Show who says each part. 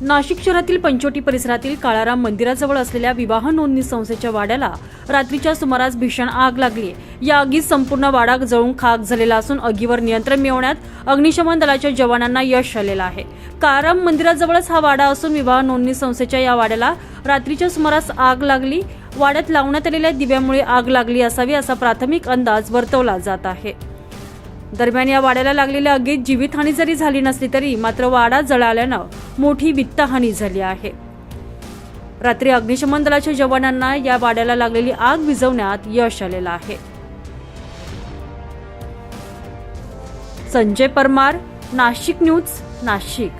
Speaker 1: नाशिक शहरातील पंचोटी परिसरातील काळाराम मंदिराजवळ असलेल्या विवाह नोंदणी संस्थेच्या वाड्याला रात्रीच्या सुमारास भीषण आग लागली. या आगीत संपूर्ण वाडा जळून खाक झालेला असून आगीवर नियंत्रण मिळवण्यात अग्निशमन दलाच्या जवानांना यश आलेलं आहे. काळाराम मंदिराजवळच हा वाडा असून विवाह नोंदणी संस्थेच्या या वाड्याला रात्रीच्या सुमारास आग लागली. वाड्यात लावण्यात आलेल्या दिव्यामुळे आग लागली असावी असा प्राथमिक अंदाज वर्तवला जात आहे. दरम्यान या वाड्याला लागलेल्या आगीत जीवितहानी जरी झाली नसली तरी मात्र वाडा जळाल्यानं मोठी वित्तहानी झाली आहे. रात्री अग्निशमन दलाच्या जवानांना या वाड्याला लागलेली आग विझवण्यात यश आलेलं आहे. संजय परमार नाशिक न्यूज नाशिक.